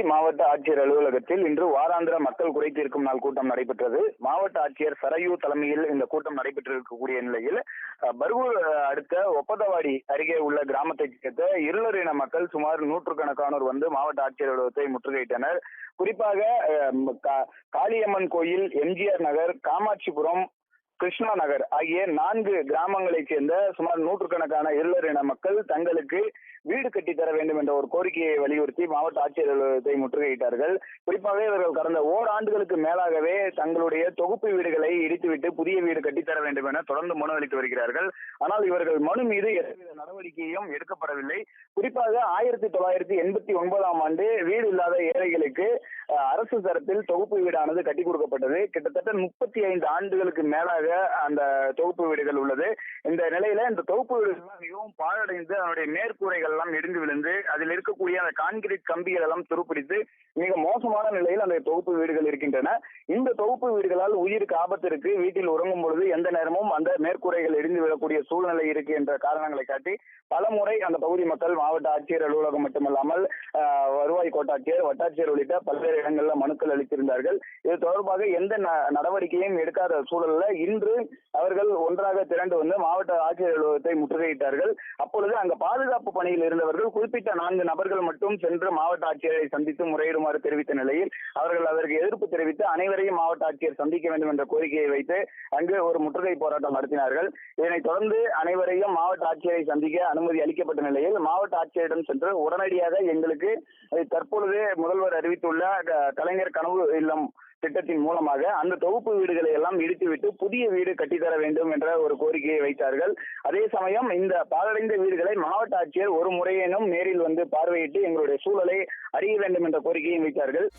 திருச்சி மாவட்ட ஆட்சியர் அலுவலகத்தில் இன்று வாராந்திர மக்கள் குறை தீர்க்கும் நாள் கூட்டம் நடைபெற்றது. மாவட்ட ஆட்சியர் சரையூ தலைமையில் இந்த கூட்டம் நடைபெற்றிருக்கக்கூடிய நிலையில் பர்கூர் அடுத்த ஒப்பதவாடி அருகே உள்ள கிராமத்தை சேர்ந்த இருளர் இன மக்கள் சுமார் நூற்றுக்கணக்கானோர் வந்து மாவட்ட ஆட்சியர் அலுவலகத்தை முற்றுகையிட்டனர். குறிப்பாக காளியம்மன் கோயில் எம்ஜிஆர் நகர் காமாட்சிபுரம் கிருஷ்ணா நகர் ஆகிய நான்கு கிராமங்களைச் சேர்ந்த சுமார் நூற்றுக்கணக்கான இருளரின மக்கள் தங்களுக்கு வீடு கட்டி தர வேண்டும் என்ற ஒரு கோரிக்கையை வலியுறுத்தி மாவட்ட ஆட்சியர் அலுவலகத்தை முற்றுகையிட்டார்கள். குறிப்பாக இவர்கள் கடந்த ஓராண்டுகளுக்கு மேலாகவே தங்களுடைய தொகுப்பு வீடுகளை இடித்துவிட்டு புதிய வீடு கட்டித்தர வேண்டும் என தொடர்ந்து மனு அளித்து வருகிறார்கள். ஆனால் இவர்கள் மனு மீது எந்தவித நடவடிக்கையும் எடுக்கப்படவில்லை. குறிப்பாக ஆயிரத்தி தொள்ளாயிரத்தி எண்பத்தி ஒன்பதாம் ஆண்டு வீடு இல்லாத ஏழைகளுக்கு அரசு தரத்தில் தொகுப்பு வீடானது கட்டி கொடுக்கப்பட்டது. கிட்டத்தட்ட முப்பத்தி ஐந்து ஆண்டுகளுக்கு மேலாக அந்த தொகுப்பு வீடுகள் உள்ளது. இந்த நிலையில இந்த தொகுப்பு வீடுகள் மிகவும் பாழடைந்து அதனுடைய மேற்கூரைகள் எல்லாம் இடிந்து விழுந்து அதில் இருக்கக்கூடிய அந்த கான்கிரீட் கம்பிகள் எல்லாம் துருப்பிடித்து மிக மோசமான நிலையில் அந்த தொகுப்பு வீடுகள் இருக்கின்றன. இந்த தொகுப்பு வீடுகளால் உயிருக்கு ஆபத்து இருக்கு. வீட்டில் உறங்கும் பொழுது எந்த நேரமும் அந்த மேற்கூரைகள் இடிந்து விழக்கூடிய சூழ்நிலை இருக்கு என்ற காரணங்களை காட்டி பல முறை அந்த பகுதி மக்கள் மாவட்ட ஆட்சியர் அலுவலகம் மட்டுமல்லாமல் வருவாய் கோட்டாட்சியர் வட்டாட்சியர் உள்ளிட்ட பல்வேறு இடங்களில் மனுக்கள் அளித்திருந்தார்கள். இது தொடர்பாக எந்த நடவடிக்கையும் எடுக்காத சூழல்ல இன்று அவர்கள் ஒன்றாக திரண்டு வந்து மாவட்ட ஆட்சியர் அலுவலகத்தை முற்றுகையிட்டார்கள். அப்பொழுது அங்க பாதுகாப்பு பணியில் இருந்தவர்கள் குறிப்பிட்ட நான்கு நபர்கள் மட்டும் சென்று மாவட்ட ஆட்சியரை சந்தித்து முறையிடுமாறு தெரிவித்த நிலையில் அவர்கள் அதற்கு எதிர்ப்பு தெரிவித்து அனைவரையும் மாவட்ட ஆட்சியர் சந்திக்க வேண்டும் என்ற கோரிக்கையை வைத்து அங்கு ஒரு முற்றுகை போராட்டம் நடத்தினார்கள். இதனைத் தொடர்ந்து அனைவரையும் மாவட்ட ஆட்சியரை சந்திக்க அனுமதி அளிக்கப்பட்ட நிலையில் மாவட்ட ஆட்சியரிடம் சென்று உடனடியாக எங்களுக்கு தற்பொழுதே தற்பொழுது முதல்வர் அறிவித்துள்ள க- கலைஞர் கனவு இல்லம் திட்டத்தின் மூலமாக அந்த தொகுப்பு வீடுகளை எல்லாம் இடித்துவிட்டு புதிய வீடு கட்டித்தர வேண்டும் என்ற ஒரு கோரிக்கையை வைத்தார்கள். அதே சமயம் இந்த பாலடைந்த வீடுகளை மாவட்ட ஆட்சியர் ஒரு முறையேனும் நேரில் வந்து பார்வையிட்டு எங்களுடைய சூழலை அறிய வேண்டும் என்ற கோரிக்கையை வைத்தார்கள்.